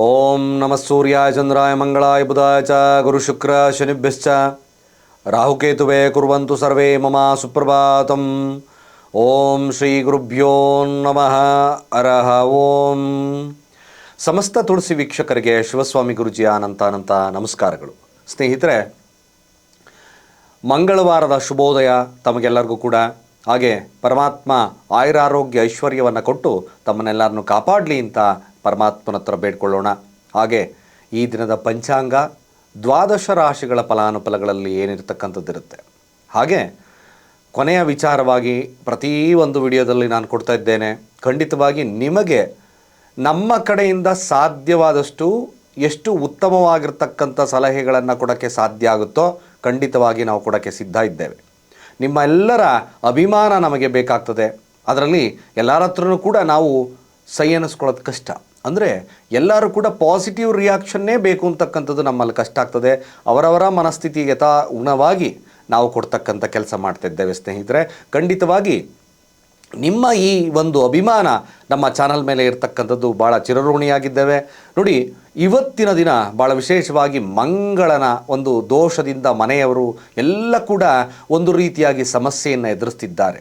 ಓಂ ನಮಃ ಸೂರ್ಯಾಯ ಚಂದ್ರಾಯ ಮಂಗಳಾಯ ಬುಧಾಯ ಚ ಗುರುಶುಕ್ರ ಶನಿಭ್ಯಶ್ಚ ರಾಹುಕೇತುವೆ ಕುರುವಂತು ಸರ್ವೇ ಮಮ ಸುಪ್ರಭಾತಂ ಓಂ ಶ್ರೀ ಗುರುಭ್ಯೋ ನಮಃ ಅರಹ ಓಂ ಸಮಸ್ತ ತುಳಸಿ ವೀಕ್ಷಕರಿಗೆ ಶಿವಸ್ವಾಮಿ ಗುರುಜಿಯ ಅನಂತ ಅನಂತ ನಮಸ್ಕಾರಗಳು. ಸ್ನೇಹಿತರೆ, ಮಂಗಳವಾರದ ಶುಭೋದಯ ತಮಗೆಲ್ಲರಿಗೂ ಕೂಡ. ಹಾಗೆ ಪರಮಾತ್ಮ ಆಯುರಾರೋಗ್ಯ ಐಶ್ವರ್ಯವನ್ನು ಕೊಟ್ಟು ತಮ್ಮನ್ನೆಲ್ಲರನ್ನು ಕಾಪಾಡಲಿ ಅಂತ ಪರಮಾತ್ಮನ ಹತ್ರ ಬೇಡ್ಕೊಳ್ಳೋಣ. ಹಾಗೆ ಈ ದಿನದ ಪಂಚಾಂಗ ದ್ವಾದಶ ರಾಶಿಗಳ ಫಲಾನುಫಲಗಳಲ್ಲಿ ಏನಿರತಕ್ಕಂಥದ್ದಿರುತ್ತೆ. ಹಾಗೆ ಕೊನೆಯ ವಿಚಾರವಾಗಿ ಪ್ರತಿ ಒಂದು ವಿಡಿಯೋದಲ್ಲಿ ನಾನು ಕೊಡ್ತಾ ಇದ್ದೇನೆ. ಖಂಡಿತವಾಗಿ ನಿಮಗೆ ನಮ್ಮ ಕಡೆಯಿಂದ ಸಾಧ್ಯವಾದಷ್ಟು ಎಷ್ಟು ಉತ್ತಮವಾಗಿರ್ತಕ್ಕಂಥ ಸಲಹೆಗಳನ್ನು ಕೊಡೋಕ್ಕೆ ಸಾಧ್ಯ ಆಗುತ್ತೋ ಖಂಡಿತವಾಗಿ ನಾವು ಕೊಡೋಕ್ಕೆ ಸಿದ್ಧ ಇದ್ದೇವೆ. ನಿಮ್ಮ ಎಲ್ಲರ ಅಭಿಮಾನ ನಮಗೆ ಬೇಕಾಗ್ತದೆ. ಅದರಲ್ಲಿ ಎಲ್ಲರ ಹತ್ರನೂ ಕೂಡ ನಾವು ಸೈ ಅನ್ನಿಸ್ಕೊಳ್ಳೋದು ಕಷ್ಟ. ಅಂದರೆ ಎಲ್ಲರೂ ಕೂಡ ಪಾಸಿಟಿವ್ ರಿಯಾಕ್ಷನ್ನೇ ಬೇಕು ಅಂತಕ್ಕಂಥದ್ದು ನಮ್ಮಲ್ಲಿ ಕಷ್ಟ ಆಗ್ತದೆ. ಅವರವರ ಮನಸ್ಥಿತಿಗೆ ಯಥಾಗುಣವಾಗಿ ನಾವು ಕೊಡ್ತಕ್ಕಂಥ ಕೆಲಸ ಮಾಡ್ತಿದ್ದೇವೆ ಸ್ನೇಹಿತರೆ. ಖಂಡಿತವಾಗಿ ನಿಮ್ಮ ಈ ಒಂದು ಅಭಿಮಾನ ನಮ್ಮ ಚಾನಲ್ ಮೇಲೆ ಇರತಕ್ಕಂಥದ್ದು ಭಾಳ ಚಿರಋಣಿಯಾಗಿದ್ದೇವೆ. ನೋಡಿ, ಇವತ್ತಿನ ದಿನ ಭಾಳ ವಿಶೇಷವಾಗಿ ಮಂಗಳನ ಒಂದು ದೋಷದಿಂದ ಮನೆಯವರು ಎಲ್ಲ ಕೂಡ ಒಂದು ರೀತಿಯಾಗಿ ಸಮಸ್ಯೆಯನ್ನು ಎದುರಿಸ್ತಿದ್ದಾರೆ.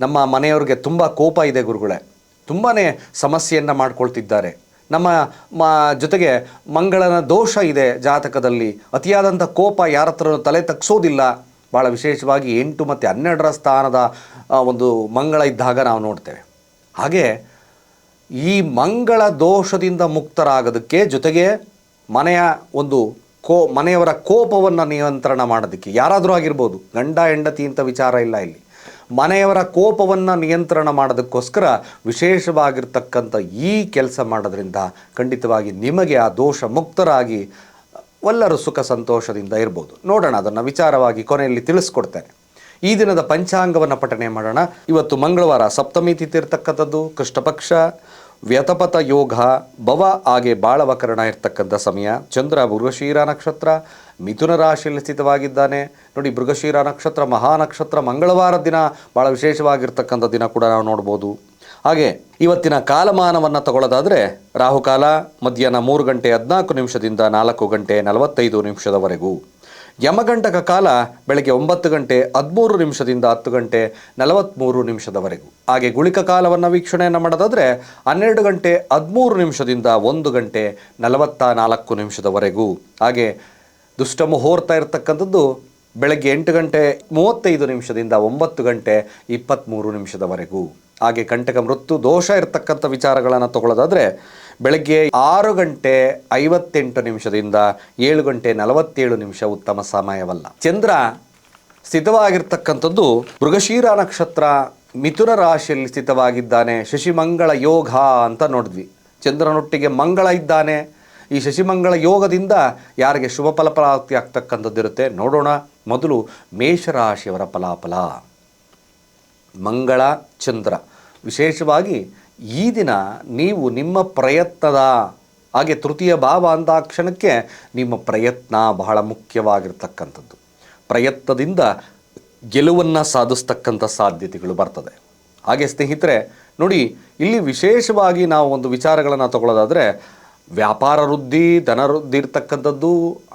ನಮ್ಮ ಮನೆಯವ್ರಿಗೆ ತುಂಬ ಕೋಪ ಇದೆ ಗುರುಗಳೇ. ತುಂಬಾ ಸಮಸ್ಯೆಯನ್ನು ಮಾಡ್ಕೊಳ್ತಿದ್ದಾರೆ. ನಮ್ಮ ಮ, ಜೊತೆಗೆ ಮಂಗಳನ ದೋಷ ಇದೆ ಜಾತಕದಲ್ಲಿ. ಅತಿಯಾದಂಥ ಕೋಪ ಯಾರ ಹತ್ರ ತಲೆ ತಗ್ಸೋದಿಲ್ಲ. ಭಾಳ ವಿಶೇಷವಾಗಿ ಎಂಟು ಮತ್ತು ಹನ್ನೆರಡರ ಸ್ಥಾನದ ಒಂದು ಮಂಗಳ ಇದ್ದಾಗ ನಾವು ನೋಡ್ತೇವೆ. ಹಾಗೆ ಈ ಮಂಗಳ ದೋಷದಿಂದ ಮುಕ್ತರಾಗೋದಕ್ಕೆ ಜೊತೆಗೆ ಮನೆಯ ಒಂದು ಕೋ, ಮನೆಯವರ ಕೋಪವನ್ನು ನಿಯಂತ್ರಣ ಮಾಡೋದಕ್ಕೆ ಯಾರಾದರೂ ಆಗಿರ್ಬೋದು. ಗಂಡ, ಹೆಂಡತಿ ಅಂತ ವಿಚಾರ ಇಲ್ಲ ಇಲ್ಲಿ. ಮನೆಯವರ ಕೋಪವನ್ನು ನಿಯಂತ್ರಣ ಮಾಡೋದಕ್ಕೋಸ್ಕರ ವಿಶೇಷವಾಗಿರ್ತಕ್ಕಂಥ ಈ ಕೆಲಸ ಮಾಡೋದ್ರಿಂದ ಖಂಡಿತವಾಗಿ ನಿಮಗೆ ಆ ದೋಷ ಮುಕ್ತರಾಗಿ ಎಲ್ಲರೂ ಸುಖ ಸಂತೋಷದಿಂದ ಇರ್ಬೋದು. ನೋಡೋಣ, ಅದನ್ನು ವಿಚಾರವಾಗಿ ಕೊನೆಯಲ್ಲಿ ತಿಳಿಸ್ಕೊಡ್ತೇನೆ. ಈ ದಿನದ ಪಂಚಾಂಗವನ್ನು ಪಠನೆ ಮಾಡೋಣ. ಇವತ್ತು ಮಂಗಳವಾರ ಸಪ್ತಮಿ ತಿಥಿ ಇರತಕ್ಕಂಥದ್ದು, ಕೃಷ್ಣಪಕ್ಷ, ವ್ಯತಪಥ ಯೋಗ, ಭವ ಹಾಗೆ ಬಾಳವಕರಣ ಇರ್ತಕ್ಕಂಥ ಸಮಯ. ಚಂದ್ರ ಮೃಗಶೀರ ನಕ್ಷತ್ರ, ಮಿಥುನ ರಾಶಿಯಲ್ಲಿ ಸ್ಥಿತವಾಗಿದ್ದಾನೆ. ನೋಡಿ, ಮೃಗಶೀರ ನಕ್ಷತ್ರ, ಮಹಾ ನಕ್ಷತ್ರ, ಮಂಗಳವಾರ ದಿನ ಭಾಳ ವಿಶೇಷವಾಗಿರ್ತಕ್ಕಂಥ ದಿನ ಕೂಡ ನಾವು ನೋಡ್ಬೋದು. ಹಾಗೆ ಇವತ್ತಿನ ಕಾಲಮಾನವನ್ನು ತಗೊಳ್ಳೋದಾದರೆ ರಾಹುಕಾಲ ಮಧ್ಯಾಹ್ನ ಮೂರು ಗಂಟೆ ಹದಿನಾಲ್ಕು ನಿಮಿಷದಿಂದ ನಾಲ್ಕು ಗಂಟೆ ನಲವತ್ತೈದು ನಿಮಿಷದವರೆಗೂ. ಯಮಗಂಟಕ ಕಾಲ ಬೆಳಗ್ಗೆ ಒಂಬತ್ತು ಗಂಟೆ ಹದಿಮೂರು ನಿಮಿಷದಿಂದ ಹತ್ತು ಗಂಟೆ ನಲವತ್ತ್ಮೂರು ನಿಮಿಷದವರೆಗೂ. ಹಾಗೆ ಗುಳಿಕ ಕಾಲವನ್ನು ವೀಕ್ಷಣೆಯನ್ನು ಮಾಡೋದಾದರೆ ಹನ್ನೆರಡು ಗಂಟೆ ಹದಿಮೂರು ನಿಮಿಷದಿಂದ ಒಂದು ಗಂಟೆ ನಲವತ್ತ ನಾಲ್ಕು ನಿಮಿಷದವರೆಗೂ. ಹಾಗೆ ದುಷ್ಟ ಮುಹೂರ್ತ ಇರತಕ್ಕಂಥದ್ದು ಬೆಳಗ್ಗೆ ಎಂಟು ಗಂಟೆ ಮೂವತ್ತೈದು ನಿಮಿಷದಿಂದ ಒಂಬತ್ತು ಗಂಟೆ ಇಪ್ಪತ್ತ್ಮೂರು ನಿಮಿಷದವರೆಗೂ. ಹಾಗೆ ಕಂಟಕ ಮೃತ್ಯು ದೋಷ ಇರತಕ್ಕಂಥ ವಿಚಾರಗಳನ್ನು ತಗೊಳ್ಳೋದಾದರೆ ಬೆಳಗ್ಗೆ ಆರು ಗಂಟೆ ಐವತ್ತೆಂಟು ನಿಮಿಷದಿಂದ ಏಳು ಗಂಟೆ ನಲವತ್ತೇಳು ನಿಮಿಷ ಉತ್ತಮ ಸಮಯವಲ್ಲ. ಚಂದ್ರ ಸ್ಥಿತವಾಗಿರ್ತಕ್ಕಂಥದ್ದು ಮೃಗಶೀರ ನಕ್ಷತ್ರ ಮಿಥುನ ರಾಶಿಯಲ್ಲಿ ಸ್ಥಿತವಾಗಿದ್ದಾನೆ. ಶಶಿಮಂಗಳ ಯೋಗ ಅಂತ ನೋಡಿದ್ವಿ. ಚಂದ್ರನೊಟ್ಟಿಗೆ ಮಂಗಳ ಇದ್ದಾನೆ. ಈ ಶಶಿಮಂಗಳ ಯೋಗದಿಂದ ಯಾರಿಗೆ ಶುಭ ಫಲಫಲಾಪ್ತಿ ಆಗ್ತಕ್ಕಂಥದ್ದಿರುತ್ತೆ ನೋಡೋಣ. ಮೊದಲು ಮೇಷರಾಶಿಯವರ ಫಲಾಫಲ. ಮಂಗಳ ಚಂದ್ರ. ವಿಶೇಷವಾಗಿ ಈ ದಿನ ನೀವು ನಿಮ್ಮ ಪ್ರಯತ್ನದ ಹಾಗೆ ತೃತೀಯ ಭಾವ ಅಂದ ಕ್ಷಣಕ್ಕೆ ನಿಮ್ಮ ಪ್ರಯತ್ನ ಬಹಳ ಮುಖ್ಯವಾಗಿರ್ತಕ್ಕಂಥದ್ದು. ಪ್ರಯತ್ನದಿಂದ ಗೆಲುವನ್ನು ಸಾಧಿಸ್ತಕ್ಕಂಥ ಸಾಧ್ಯತೆಗಳು ಬರ್ತದೆ. ಹಾಗೆ ಸ್ನೇಹಿತರೆ, ನೋಡಿ, ಇಲ್ಲಿ ವಿಶೇಷವಾಗಿ ನಾವು ಒಂದು ವಿಚಾರಗಳನ್ನು ತಗೊಳ್ಳೋದಾದರೆ ವ್ಯಾಪಾರ ವೃದ್ಧಿ, ಧನ ವೃದ್ಧಿ ಇರ್ತಕ್ಕಂಥದ್ದು,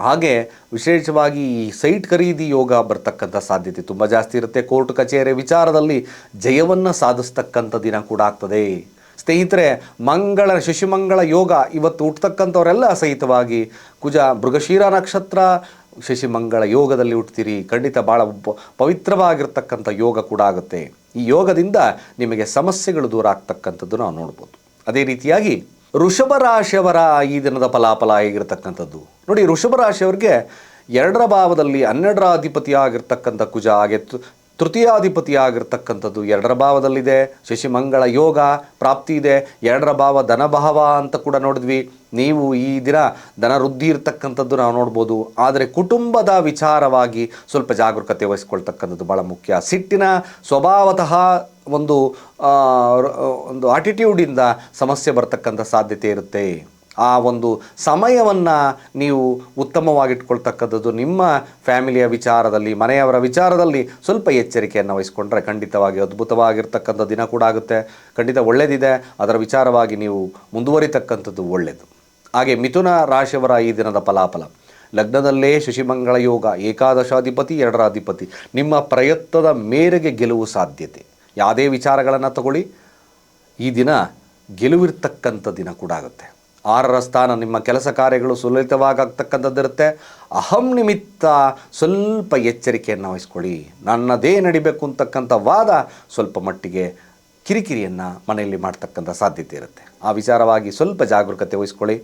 ಹಾಗೆ ವಿಶೇಷವಾಗಿ ಈ ಸೈಟ್ ಖರೀದಿ ಯೋಗ ಬರ್ತಕ್ಕಂಥ ಸಾಧ್ಯತೆ ತುಂಬ ಜಾಸ್ತಿ ಇರುತ್ತೆ. ಕೋರ್ಟ್ ಕಚೇರಿ ವಿಚಾರದಲ್ಲಿ ಜಯವನ್ನು ಸಾಧಿಸ್ತಕ್ಕಂಥ ದಿನ ಕೂಡ ಆಗ್ತದೆ. ಸ್ನೇಹಿತರೆ, ಮಂಗಳ, ಶಶಿಮಂಗಳ ಯೋಗ ಇವತ್ತು ಹುಟ್ಟತಕ್ಕಂಥವರೆಲ್ಲ ಸಹಿತವಾಗಿ ಕುಜ ಮೃಗಶೀರ ನಕ್ಷತ್ರ, ಶಶಿಮಂಗಳ ಯೋಗದಲ್ಲಿ ಹುಟ್ತೀರಿ. ಖಂಡಿತ ಭಾಳ ಪವಿತ್ರವಾಗಿರ್ತಕ್ಕಂಥ ಯೋಗ ಕೂಡ ಆಗುತ್ತೆ. ಈ ಯೋಗದಿಂದ ನಿಮಗೆ ಸಮಸ್ಯೆಗಳು ದೂರ ಆಗ್ತಕ್ಕಂಥದ್ದು ನಾವು ನೋಡ್ಬೋದು. ಅದೇ ರೀತಿಯಾಗಿ ವೃಷಭ ರಾಶಿಯವರ ಈ ದಿನದ ಫಲಾಫಲ ಆಗಿರತಕ್ಕಂಥದ್ದು ನೋಡಿ, ಋಷಭ ರಾಶಿಯವರಿಗೆ ಎರಡರ ಭಾವದಲ್ಲಿ ಹನ್ನೆರಡರ ಅಧಿಪತಿ ಆಗಿರ್ತಕ್ಕಂಥ ಕುಜ, ಹಾಗೆ ತೃತೀಯ ತೃತೀಯಾಧಿಪತಿ ಆಗಿರ್ತಕ್ಕಂಥದ್ದು ಎರಡರ ಭಾವದಲ್ಲಿದೆ. ಶಶಿಮಂಗಳ ಯೋಗ ಪ್ರಾಪ್ತಿ ಇದೆ. ಎರಡರ ಭಾವ ಧನಭಾವ ಅಂತ ಕೂಡ ನೋಡಿದ್ವಿ. ನೀವು ಈ ದಿನ ಧನ ವೃದ್ಧಿ ಇರ್ತಕ್ಕಂಥದ್ದು ನಾವು ನೋಡ್ಬೋದು. ಆದರೆ ಕುಟುಂಬದ ವಿಚಾರವಾಗಿ ಸ್ವಲ್ಪ ಜಾಗರೂಕತೆ ವಹಿಸ್ಕೊಳ್ತಕ್ಕಂಥದ್ದು ಭಾಳ ಮುಖ್ಯ. ಸಿಟ್ಟಿನ ಸ್ವಭಾವತಃ ಒಂದು ಒಂದು ಆಟಿಟ್ಯೂಡಿಂದ ಸಮಸ್ಯೆ ಬರ್ತಕ್ಕಂಥ ಸಾಧ್ಯತೆ ಇರುತ್ತೆ. ಆ ಒಂದು ಸಮಯವನ್ನು ನೀವು ಉತ್ತಮವಾಗಿಟ್ಕೊಳ್ತಕ್ಕಂಥದ್ದು ನಿಮ್ಮ ಫ್ಯಾಮಿಲಿಯ ವಿಚಾರದಲ್ಲಿ, ಮನೆಯವರ ವಿಚಾರದಲ್ಲಿ ಸ್ವಲ್ಪ ಎಚ್ಚರಿಕೆಯನ್ನು ವಹಿಸ್ಕೊಂಡ್ರೆ ಖಂಡಿತವಾಗಿ ಅದ್ಭುತವಾಗಿರ್ತಕ್ಕಂಥ ದಿನ ಕೂಡ ಆಗುತ್ತೆ. ಖಂಡಿತ ಒಳ್ಳೆಯದಿದೆ ಅದರ ವಿಚಾರವಾಗಿ ನೀವು ಮುಂದುವರಿತಕ್ಕಂಥದ್ದು ಒಳ್ಳೆಯದು ಹಾಗೆ ಮಿಥುನ ರಾಶಿಯವರ ಈ ದಿನದ ಫಲಾಫಲ. ಲಗ್ನದಲ್ಲೇ ಶಶಿಮಂಗಳ ಯೋಗ, ಏಕಾದಶಾಧಿಪತಿ ಎರಡರ ಅಧಿಪತಿ ನಿಮ್ಮ ಪ್ರಯತ್ನದ ಮೇರೆಗೆ ಗೆಲುವು ಸಾಧ್ಯತೆ. ಯಾವುದೇ ವಿಚಾರಗಳನ್ನು ತಗೊಳ್ಳಿ. ಈ ದಿನ ಗೆಲುವಿರ್ತಕ್ಕಂಥ ದಿನ ಕೂಡ ಆಗುತ್ತೆ. ಆರರ ಸ್ಥಾನ ನಿಮ್ಮ ಕೆಲಸ ಕಾರ್ಯಗಳು ಸುಲಲಿತವಾಗತಕ್ಕಂಥದ್ದಿರುತ್ತೆ. ಅಹಂ ನಿಮಿತ್ತ ಸ್ವಲ್ಪ ಎಚ್ಚರಿಕೆಯನ್ನು ವಹಿಸ್ಕೊಳ್ಳಿ. ನನ್ನದೇ ನಡಿಬೇಕು ಅಂತಕ್ಕಂಥ ವಾದ ಸ್ವಲ್ಪ ಮಟ್ಟಿಗೆ ಕಿರಿಕಿರಿಯನ್ನು ಮನೆಯಲ್ಲಿ ಮಾಡ್ತಕ್ಕಂಥ ಸಾಧ್ಯತೆ ಇರುತ್ತೆ. ಆ ವಿಚಾರವಾಗಿ ಸ್ವಲ್ಪ ಜಾಗರೂಕತೆ ವಹಿಸ್ಕೊಳ್ಳಿ.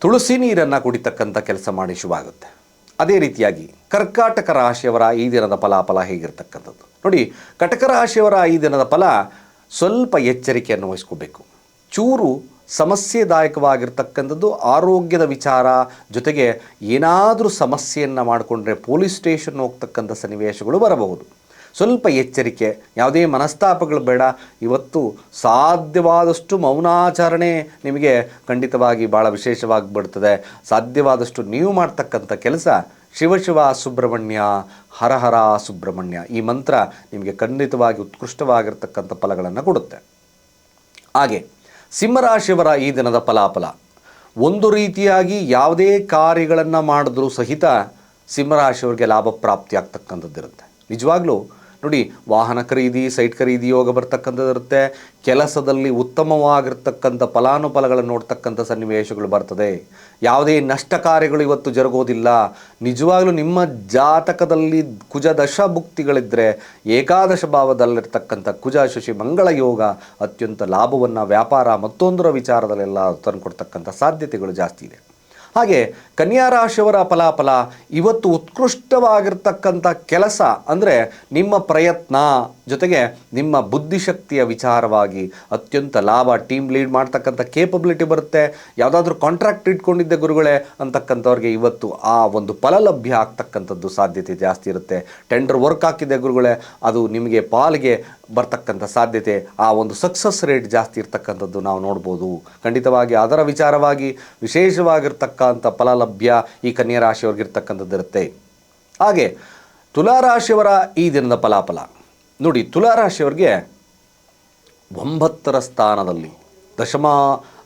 ತುಳಸಿ ನೀರನ್ನು ಕುಡಿತಕ್ಕಂಥ ಕೆಲಸ ಮಾಡಿ ಶುಭ ಆಗುತ್ತೆ. ಅದೇ ರೀತಿಯಾಗಿ ಕರ್ಕಾಟಕ ರಾಶಿಯವರ ಈ ದಿನದ ಫಲಾಫಲ ಹೇಗಿರ್ತಕ್ಕಂಥದ್ದು? ನೋಡಿ, ಕಟಕ ರಾಶಿಯವರ ಈ ದಿನದ ಫಲ ಸ್ವಲ್ಪ ಎಚ್ಚರಿಕೆಯನ್ನು ವಹಿಸ್ಕೋಬೇಕು. ಚೂರು ಸಮಸ್ಯೆದಾಯಕವಾಗಿರ್ತಕ್ಕಂಥದ್ದು, ಆರೋಗ್ಯದ ವಿಚಾರ ಜೊತೆಗೆ ಏನಾದರೂ ಸಮಸ್ಯೆಯನ್ನು ಮಾಡಿಕೊಂಡ್ರೆ ಪೊಲೀಸ್ ಸ್ಟೇಷನ್ ಹೋಗ್ತಕ್ಕಂಥ ಸನ್ನಿವೇಶಗಳು ಬರಬಹುದು. ಸ್ವಲ್ಪ ಎಚ್ಚರಿಕೆ, ಯಾವುದೇ ಮನಸ್ತಾಪಗಳು ಬೇಡ. ಇವತ್ತು ಸಾಧ್ಯವಾದಷ್ಟು ಮೌನಾಚರಣೆ ನಿಮಗೆ ಖಂಡಿತವಾಗಿ ಭಾಳ ವಿಶೇಷವಾಗಿ ಬಿಡ್ತದೆ ಸಾಧ್ಯವಾದಷ್ಟು ನೀವು ಮಾಡ್ತಕ್ಕಂಥ ಕೆಲಸ ಶಿವಶಿವ ಸುಬ್ರಹ್ಮಣ್ಯ ಹರಹರ ಸುಬ್ರಹ್ಮಣ್ಯ. ಈ ಮಂತ್ರ ನಿಮಗೆ ಖಂಡಿತವಾಗಿ ಉತ್ಕೃಷ್ಟವಾಗಿರ್ತಕ್ಕಂಥ ಫಲಗಳನ್ನು ಕೊಡುತ್ತೆ. ಹಾಗೆ ಸಿಂಹರಾಶಿಯವರ ಈ ದಿನದ ಫಲಾಫಲ. ಒಂದು ರೀತಿಯಾಗಿ ಯಾವುದೇ ಕಾರ್ಯಗಳನ್ನು ಮಾಡಿದ್ರೂ ಸಹಿತ ಸಿಂಹರಾಶಿಯವರಿಗೆ ಲಾಭ ಪ್ರಾಪ್ತಿ ಆಗ್ತಕ್ಕಂಥದ್ದಿರುತ್ತೆ ನಿಜವಾಗ್ಲೂ ನೋಡಿ, ವಾಹನ ಖರೀದಿ, ಸೈಟ್ ಖರೀದಿ ಯೋಗ ಬರ್ತಕ್ಕಂಥದ್ದಿರುತ್ತೆ ಕೆಲಸದಲ್ಲಿ ಉತ್ತಮವಾಗಿರ್ತಕ್ಕಂಥ ಫಲಾನುಫಲಗಳನ್ನು ನೋಡ್ತಕ್ಕಂಥ ಸನ್ನಿವೇಶಗಳು ಬರ್ತದೆ. ಯಾವುದೇ ನಷ್ಟ ಕಾರ್ಯಗಳು ಇವತ್ತು ಜರುಗೋದಿಲ್ಲ. ನಿಜವಾಗ್ಲೂ ನಿಮ್ಮ ಜಾತಕದಲ್ಲಿ ಕುಜ ದಶ ಭುಕ್ತಿಗಳಿದ್ದರೆ ಏಕಾದಶ ಭಾವದಲ್ಲಿರ್ತಕ್ಕಂಥ ಕುಜ, ಶಶಿ, ಮಂಗಳ ಯೋಗ ಅತ್ಯಂತ ಲಾಭವನ್ನು ವ್ಯಾಪಾರ ಮತ್ತೊಂದರ ವಿಚಾರದಲ್ಲೆಲ್ಲ ತಂದುಕೊಡ್ತಕ್ಕಂಥ ಸಾಧ್ಯತೆಗಳು ಜಾಸ್ತಿ ಇದೆ. ಹಾಗೆ ಕನ್ಯಾ ರಾಶಿಯವರ ಫಲಾಫಲ ಇವತ್ತು ಉತ್ಕೃಷ್ಟವಾಗಿರ್ತಕ್ಕಂಥ ಕೆಲಸ ಅಂದರೆ ನಿಮ್ಮ ಪ್ರಯತ್ನ ಜೊತೆಗೆ ನಿಮ್ಮ ಬುದ್ಧಿಶಕ್ತಿಯ ವಿಚಾರವಾಗಿ ಅತ್ಯಂತ ಲಾಭ ಟೀಮ್ ಲೀಡ್ ಮಾಡ್ತಕ್ಕಂಥ ಕೇಪಬಿಲಿಟಿ ಬರುತ್ತೆ. ಯಾವುದಾದ್ರೂ ಕಾಂಟ್ರಾಕ್ಟ್ ಇಟ್ಕೊಂಡಿದ್ದೆ ಗುರುಗಳೇ ಅಂತಕ್ಕಂಥವ್ರಿಗೆ ಇವತ್ತು ಆ ಒಂದು ಫಲ ಲಭ್ಯ ಆಗ್ತಕ್ಕಂಥದ್ದು ಸಾಧ್ಯತೆ ಜಾಸ್ತಿ ಇರುತ್ತೆ. ಟೆಂಡರ್ ವರ್ಕ್ ಹಾಕಿದ್ದೆ ಗುರುಗಳೇ, ಅದು ನಿಮಗೆ ಪಾಲಿಗೆ ಬರ್ತಕ್ಕಂಥ ಸಾಧ್ಯತೆ, ಆ ಒಂದು ಸಕ್ಸಸ್ ರೇಟ್ ಜಾಸ್ತಿ ಇರ್ತಕ್ಕಂಥದ್ದು ನಾವು ನೋಡ್ಬೋದು. ಖಂಡಿತವಾಗಿ ಅದರ ವಿಚಾರವಾಗಿ ವಿಶೇಷವಾಗಿರ್ತಕ್ಕಂಥ ಫಲ ಲಭ್ಯ ಈ ಕನ್ಯಾ ರಾಶಿಯವ್ರಿಗಿರ್ತಕ್ಕಂಥದ್ದು ಇರುತ್ತೆ. ಹಾಗೆ ತುಲಾರಾಶಿಯವರ ಈ ದಿನದ ಫಲಾಫಲ. ನೋಡಿ ತುಲಾರಾಶಿಯವರಿಗೆ ಒಂಬತ್ತರ ಸ್ಥಾನದಲ್ಲಿ ದಶಮ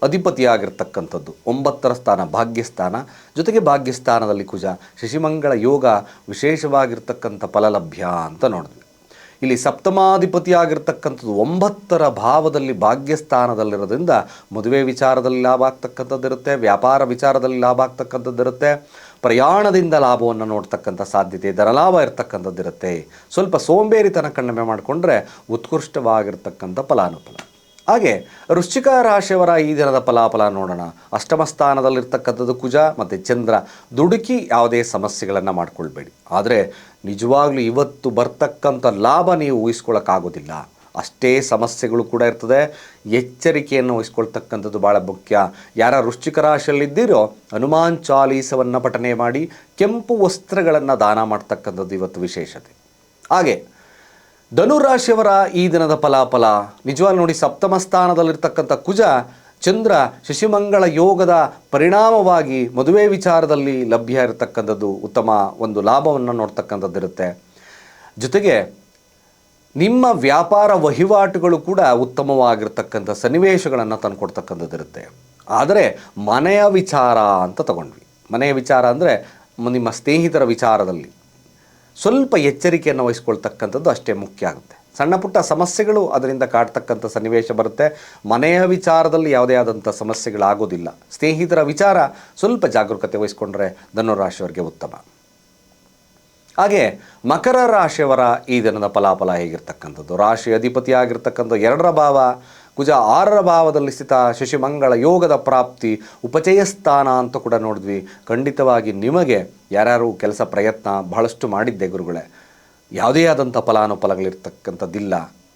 ಅಧಿಪತಿಯಾಗಿರ್ತಕ್ಕಂಥದ್ದು. ಒಂಬತ್ತರ ಸ್ಥಾನ ಭಾಗ್ಯಸ್ಥಾನ. ಜೊತೆಗೆ ಭಾಗ್ಯಸ್ಥಾನದಲ್ಲಿ ಕುಜ. ಶಶಿಮಂಗಳ ಯೋಗ ವಿಶೇಷವಾಗಿರ್ತಕ್ಕಂಥ ಫಲಲಭ್ಯ ಅಂತ ನೋಡಿದ್ವಿ. ಇಲ್ಲಿ ಸಪ್ತಮಾಧಿಪತಿಯಾಗಿರ್ತಕ್ಕಂಥದ್ದು ಒಂಬತ್ತರ ಭಾವದಲ್ಲಿ ಭಾಗ್ಯಸ್ಥಾನದಲ್ಲಿರೋದ್ರಿಂದ ಮದುವೆ ವಿಚಾರದಲ್ಲಿ ಲಾಭ ಆಗ್ತಕ್ಕಂಥದ್ದಿರುತ್ತೆ, ವ್ಯಾಪಾರ ವಿಚಾರದಲ್ಲಿ ಲಾಭ ಆಗ್ತಕ್ಕಂಥದ್ದಿರುತ್ತೆ, ಪ್ರಯಾಣದಿಂದ ಲಾಭವನ್ನು ನೋಡ್ತಕ್ಕಂಥ ಸಾಧ್ಯತೆ, ಧನಲಾಭ ಇರ್ತಕ್ಕಂಥದ್ದಿರುತ್ತೆ. ಸ್ವಲ್ಪ ಸೋಂಬೇರಿತನ ಕಡಿಮೆ ಮಾಡಿಕೊಂಡ್ರೆ ಉತ್ಕೃಷ್ಟವಾಗಿರ್ತಕ್ಕಂಥ ಫಲಾನುಫಲ. ಹಾಗೆ ವೃಶ್ಚಿಕ ರಾಶಿಯವರ ಈ ದಿನದ ಫಲಾಫಲ ನೋಡೋಣ. ಅಷ್ಟಮ ಸ್ಥಾನದಲ್ಲಿರ್ತಕ್ಕಂಥದ್ದು ಕುಜ ಮತ್ತು ಚಂದ್ರ. ದುಡುಕಿ ಯಾವುದೇ ಸಮಸ್ಯೆಗಳನ್ನು ಮಾಡಿಕೊಳ್ಬೇಡಿ. ಆದರೆ ನಿಜವಾಗ್ಲೂ ಇವತ್ತು ಬರ್ತಕ್ಕಂಥ ಲಾಭ ನೀವು ಊಹಿಸ್ಕೊಳ್ಳೋಕ್ಕಾಗೋದಿಲ್ಲ ಅಷ್ಟೇ ಸಮಸ್ಯೆಗಳು ಕೂಡ ಇರ್ತದೆ. ಎಚ್ಚರಿಕೆಯನ್ನು ವಹಿಸ್ಕೊಳ್ತಕ್ಕಂಥದ್ದು ಭಾಳ ಮುಖ್ಯ. ಯಾರ ವೃಶ್ಚಿಕ ರಾಶಿಯಲ್ಲಿದ್ದೀರೋ ಹನುಮಾನ್ ಚಾಲೀಸವನ್ನು ಪಠನೆ ಮಾಡಿ ಕೆಂಪು ವಸ್ತ್ರಗಳನ್ನು ದಾನ ಮಾಡ್ತಕ್ಕಂಥದ್ದು ಇವತ್ತು ವಿಶೇಷತೆ. ಹಾಗೆ ಧನುರಾಶಿಯವರ ಈ ದಿನದ ಫಲಾಫಲ. ನಿಜವಾಗಿ ನೋಡಿ, ಸಪ್ತಮ ಸ್ಥಾನದಲ್ಲಿರ್ತಕ್ಕಂಥ ಕುಜ ಚಂದ್ರ ಶಶಿಮಂಗಳ ಯೋಗದ ಪರಿಣಾಮವಾಗಿ ಮದುವೆ ವಿಚಾರದಲ್ಲಿ ಲಭ್ಯ ಇರತಕ್ಕಂಥದ್ದು ಉತ್ತಮ ಒಂದು ಲಾಭವನ್ನು ನೋಡ್ತಕ್ಕಂಥದ್ದಿರುತ್ತೆ. ಜೊತೆಗೆ ನಿಮ್ಮ ವ್ಯಾಪಾರ ವಹಿವಾಟುಗಳು ಕೂಡ ಉತ್ತಮವಾಗಿರ್ತಕ್ಕಂಥ ಸನ್ನಿವೇಶಗಳನ್ನು ತಂದುಕೊಡ್ತಕ್ಕಂಥದ್ದಿರುತ್ತೆ. ಆದರೆ ಮನೆಯ ವಿಚಾರ ಅಂತ ತಗೊಂಡ್ವಿ. ಮನೆಯ ವಿಚಾರ ಅಂದರೆ ನಿಮ್ಮ ಸ್ನೇಹಿತರ ವಿಚಾರದಲ್ಲಿ. ಸ್ವಲ್ಪ ಎಚ್ಚರಿಕೆಯನ್ನು ವಹಿಸ್ಕೊಳ್ತಕ್ಕಂಥದ್ದು ಅಷ್ಟೇ ಮುಖ್ಯ ಆಗುತ್ತೆ. ಸಣ್ಣ ಪುಟ್ಟ ಸಮಸ್ಯೆಗಳು ಅದರಿಂದ ಕಾಡ್ತಕ್ಕಂಥ ಸನ್ನಿವೇಶ ಬರುತ್ತೆ. ಮನೆಯ ವಿಚಾರದಲ್ಲಿ ಯಾವುದೇ ಆದಂಥ ಸಮಸ್ಯೆಗಳಾಗೋದಿಲ್ಲ. ಸ್ನೇಹಿತರ ವಿಚಾರ ಸ್ವಲ್ಪ ಜಾಗರೂಕತೆ ವಹಿಸ್ಕೊಂಡ್ರೆ ಧನುರಾಶಿಯವರಿಗೆ ಉತ್ತಮ. ಹಾಗೆ ಮಕರ ರಾಶಿಯವರ ಈ ದಿನದ ಫಲಾಫಲ ಹೇಗಿರ್ತಕ್ಕಂಥದ್ದು? ರಾಶಿ ಅಧಿಪತಿ ಎರಡರ ಭಾವ ಕುಜ ಆರರ ಭಾವದಲ್ಲಿ ಸ್ಥಿತ ಶಶಿಮಂಗಳ ಯೋಗದ ಪ್ರಾಪ್ತಿ ಉಪಚಯ ಸ್ಥಾನ ಅಂತ ಕೂಡ ನೋಡಿದ್ವಿ. ಖಂಡಿತವಾಗಿ ನಿಮಗೆ ಯಾರ್ಯಾರು ಕೆಲಸ ಪ್ರಯತ್ನ ಬಹಳಷ್ಟು ಮಾಡಿದ್ದೆ ಗುರುಗಳೇ. ಯಾವುದೇ ಆದಂಥ ಫಲಾನುಫಲಗಳಿರ್ತಕ್ಕಂಥದ್ದಿಲ್ಲ.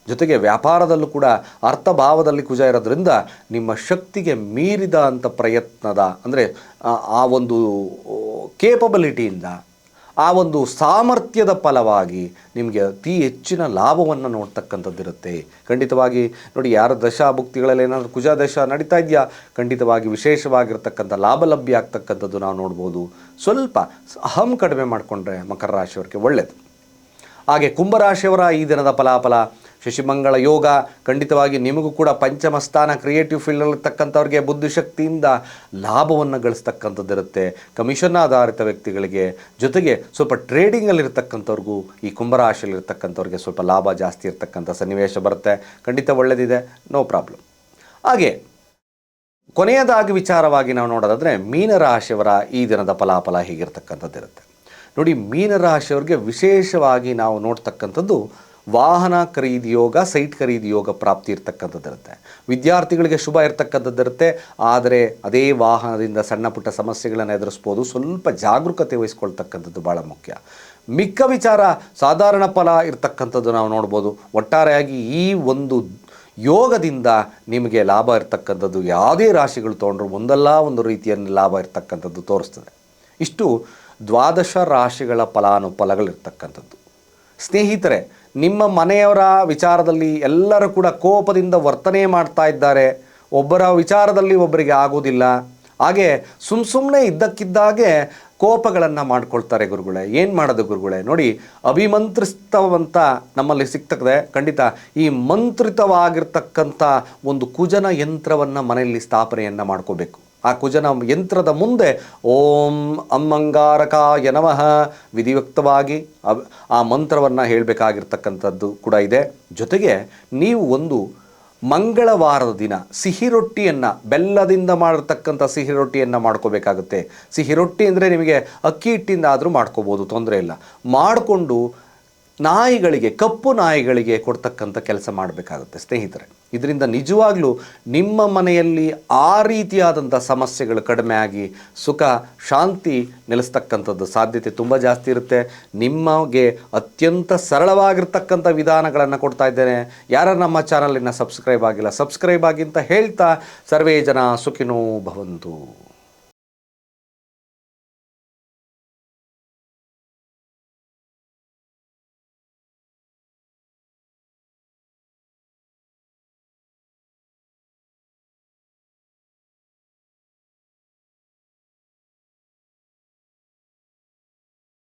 ಜೊತೆಗೆ ವ್ಯಾಪಾರದಲ್ಲೂ ಕೂಡ ಅರ್ಥಭಾವದಲ್ಲಿ ಕುಜ ಇರೋದ್ರಿಂದ ನಿಮ್ಮ ಶಕ್ತಿಗೆ ಮೀರಿದ ಅಂಥ ಪ್ರಯತ್ನದ, ಅಂದರೆ ಆ ಒಂದು ಕೇಪಬಿಲಿಟಿಯಿಂದ ಆ ಒಂದು ಸಾಮರ್ಥ್ಯದ ಫಲವಾಗಿ ನಿಮಗೆ ಅತಿ ಹೆಚ್ಚಿನ ಲಾಭವನ್ನು ನೋಡ್ತಕ್ಕಂಥದ್ದಿರುತ್ತೆ. ಖಂಡಿತವಾಗಿ ನೋಡಿ, ಯಾರ ದಶಾಭುಕ್ತಿಗಳಲ್ಲಿ ಏನಾದರೂ ಕುಜ ದಶ ನಡೀತಾ ಇದೆಯಾ? ಖಂಡಿತವಾಗಿ ವಿಶೇಷವಾಗಿರ್ತಕ್ಕಂಥ ಲಾಭ ಲಭ್ಯ ಆಗ್ತಕ್ಕಂಥದ್ದು ನಾವು ನೋಡ್ಬೋದು. ಸ್ವಲ್ಪ ಅಹಂ ಕಡಿಮೆ ಮಾಡಿಕೊಂಡ್ರೆ ಮಕರ ರಾಶಿಯವರಿಗೆ ಒಳ್ಳೆಯದು ಹಾಗೆ ಕುಂಭರಾಶಿಯವರ ಈ ದಿನದ ಫಲಾಫಲ ಶಶಿಮಂಗಳ ಯೋಗ ಖಂಡಿತವಾಗಿ ನಿಮಗೂ ಕೂಡ ಪಂಚಮ ಸ್ಥಾನ ಕ್ರಿಯೇಟಿವ್ ಫೀಲ್ಡಲ್ಲಿರ್ತಕ್ಕಂಥವ್ರಿಗೆ ಬುದ್ಧಿಶಕ್ತಿಯಿಂದ ಲಾಭವನ್ನು ಗಳಿಸ್ತಕ್ಕಂಥದ್ದಿರುತ್ತೆ. ಕಮಿಷನ್ ಆಧಾರಿತ ವ್ಯಕ್ತಿಗಳಿಗೆ ಜೊತೆಗೆ ಸ್ವಲ್ಪ ಟ್ರೇಡಿಂಗಲ್ಲಿರ್ತಕ್ಕಂಥವ್ರಿಗೂ ಈ ಕುಂಭರಾಶಿಯಲ್ಲಿರ್ತಕ್ಕಂಥವ್ರಿಗೆ ಸ್ವಲ್ಪ ಲಾಭ ಜಾಸ್ತಿ ಇರ್ತಕ್ಕಂಥ ಸನ್ನಿವೇಶ ಬರುತ್ತೆ. ಖಂಡಿತ ಒಳ್ಳೆಯದಿದೆ ನೋ ಪ್ರಾಬ್ಲಮ್ ಹಾಗೆ, ಕೊನೆಯದಾಗಿ ವಿಚಾರವಾಗಿ ನಾವು ನೋಡೋದಾದರೆ ಮೀನರಾಶಿಯವರ ಈ ದಿನದ ಫಲಾಫಲ ಹೀಗಿರ್ತಕ್ಕಂಥದ್ದಿರುತ್ತೆ. ನೋಡಿ, ಮೀನರಾಶಿಯವ್ರಿಗೆ ವಿಶೇಷವಾಗಿ ನಾವು ನೋಡ್ತಕ್ಕಂಥದ್ದು ವಾಹನ ಖರೀದಿ ಯೋಗ, ಸೈಟ್ ಖರೀದಿ ಯೋಗ ಪ್ರಾಪ್ತಿ ಇರ್ತಕ್ಕಂಥದ್ದಿರುತ್ತೆ ವಿದ್ಯಾರ್ಥಿಗಳಿಗೆ ಶುಭ ಇರ್ತಕ್ಕಂಥದ್ದಿರುತ್ತೆ ಆದರೆ ಅದೇ ವಾಹನದಿಂದ ಸಣ್ಣ ಪುಟ್ಟ ಸಮಸ್ಯೆಗಳನ್ನು ಎದುರಿಸ್ಬೋದು. ಸ್ವಲ್ಪ ಜಾಗರೂಕತೆ ವಹಿಸ್ಕೊಳ್ತಕ್ಕಂಥದ್ದು ಭಾಳ ಮುಖ್ಯ. ಮಿಕ್ಕ ವಿಚಾರ ಸಾಧಾರಣ ಫಲ ಇರತಕ್ಕಂಥದ್ದು ನಾವು ನೋಡ್ಬೋದು. ಒಟ್ಟಾರೆಯಾಗಿ ಈ ಒಂದು ಯೋಗದಿಂದ ನಿಮಗೆ ಲಾಭ ಇರ್ತಕ್ಕಂಥದ್ದು, ಯಾವುದೇ ರಾಶಿಗಳು ತೊಗೊಂಡ್ರು ಒಂದಲ್ಲ ಒಂದು ರೀತಿಯಲ್ಲಿ ಲಾಭ ಇರ್ತಕ್ಕಂಥದ್ದು ತೋರಿಸ್ತದೆ. ಇಷ್ಟು ದ್ವಾದಶ ರಾಶಿಗಳ ಫಲಾನುಫಲಗಳಿರ್ತಕ್ಕಂಥದ್ದು ಸ್ನೇಹಿತರೆ, ನಿಮ್ಮ ಮನೆಯವರ ವಿಚಾರದಲ್ಲಿ ಎಲ್ಲರೂ ಕೂಡ ಕೋಪದಿಂದ ವರ್ತನೆ ಮಾಡ್ತಾ ಇದ್ದಾರೆ. ಒಬ್ಬರ ವಿಚಾರದಲ್ಲಿ ಒಬ್ಬರಿಗೆ ಆಗೋದಿಲ್ಲ. ಹಾಗೆ ಸುಮ್ಮ ಸುಮ್ಮನೆ ಇದ್ದಕ್ಕಿದ್ದಾಗೆ ಕೋಪಗಳನ್ನು ಮಾಡ್ಕೊಳ್ತಾರೆ ಗುರುಗಳೇ. ಏನು ಮಾಡೋದು ಗುರುಗಳೇ? ನೋಡಿ, ಅಭಿಮಂತ್ರಿಸ್ತವಂತ ನಮ್ಮಲ್ಲಿ ಸಿಗ್ತದೆ. ಖಂಡಿತ ಈ ಮಂತ್ರಿತವಾಗಿರ್ತಕ್ಕಂಥ ಒಂದು ಕುಜನ ಯಂತ್ರವನ್ನು ಮನೆಯಲ್ಲಿ ಸ್ಥಾಪನೆಯನ್ನು ಮಾಡ್ಕೋಬೇಕು. ಆ ಕುಜನ ಯಂತ್ರದ ಮುಂದೆ ಓಂ ಅಮ್ಮಂಗಾರಕಾಯ ನಮಃ ವಿಧಿಯುಕ್ತವಾಗಿ ಆ ಮಂತ್ರವನ್ನು ಹೇಳಬೇಕಾಗಿರ್ತಕ್ಕಂಥದ್ದು ಕೂಡ ಇದೆ. ಜೊತೆಗೆ ನೀವು ಒಂದು ಮಂಗಳವಾರದ ದಿನ ಸಿಹಿ ರೊಟ್ಟಿಯನ್ನು ಬೆಲ್ಲದಿಂದ ಮಾಡಿರ್ತಕ್ಕಂಥ ಸಿಹಿ ರೊಟ್ಟಿಯನ್ನು ಮಾಡ್ಕೋಬೇಕಾಗುತ್ತೆ. ಸಿಹಿ ರೊಟ್ಟಿ ಅಂದರೆ ನಿಮಗೆ ಅಕ್ಕಿ ಹಿಟ್ಟಿಂದ ಆದರೂ ಮಾಡ್ಕೋಬೋದು, ತೊಂದರೆ ಇಲ್ಲ. ಮಾಡಿಕೊಂಡು ನಾಯಿಗಳಿಗೆ, ಕಪ್ಪು ನಾಯಿಗಳಿಗೆ ಕೊಡ್ತಕ್ಕಂಥ ಕೆಲಸ ಮಾಡಬೇಕಾಗುತ್ತೆ ಸ್ನೇಹಿತರೆ. ಇದರಿಂದ ನಿಜವಾಗ್ಲೂ ನಿಮ್ಮ ಮನೆಯಲ್ಲಿ ಆ ರೀತಿಯಾದಂಥ ಸಮಸ್ಯೆಗಳು ಕಡಿಮೆ ಆಗಿ ಸುಖ, ಶಾಂತಿ ನೆಲೆಸ್ತಕ್ಕಂಥದ್ದು ಸಾಧ್ಯತೆ ತುಂಬ ಜಾಸ್ತಿ ಇರುತ್ತೆ. ನಿಮಗೆ ಅತ್ಯಂತ ಸರಳವಾಗಿರ್ತಕ್ಕಂಥ ವಿಧಾನಗಳನ್ನು ಕೊಡ್ತಾ ಇದ್ದೇನೆ. ಯಾರು ನಮ್ಮ ಚಾನಲಿನ ಸಬ್ಸ್ಕ್ರೈಬ್ ಆಗಿಲ್ಲ, ಸಬ್ಸ್ಕ್ರೈಬ್ ಆಗಿ ಅಂತ ಹೇಳ್ತಾ ಸರ್ವೇ ಜನ ಸುಖಿನೋ ಭವಂತು.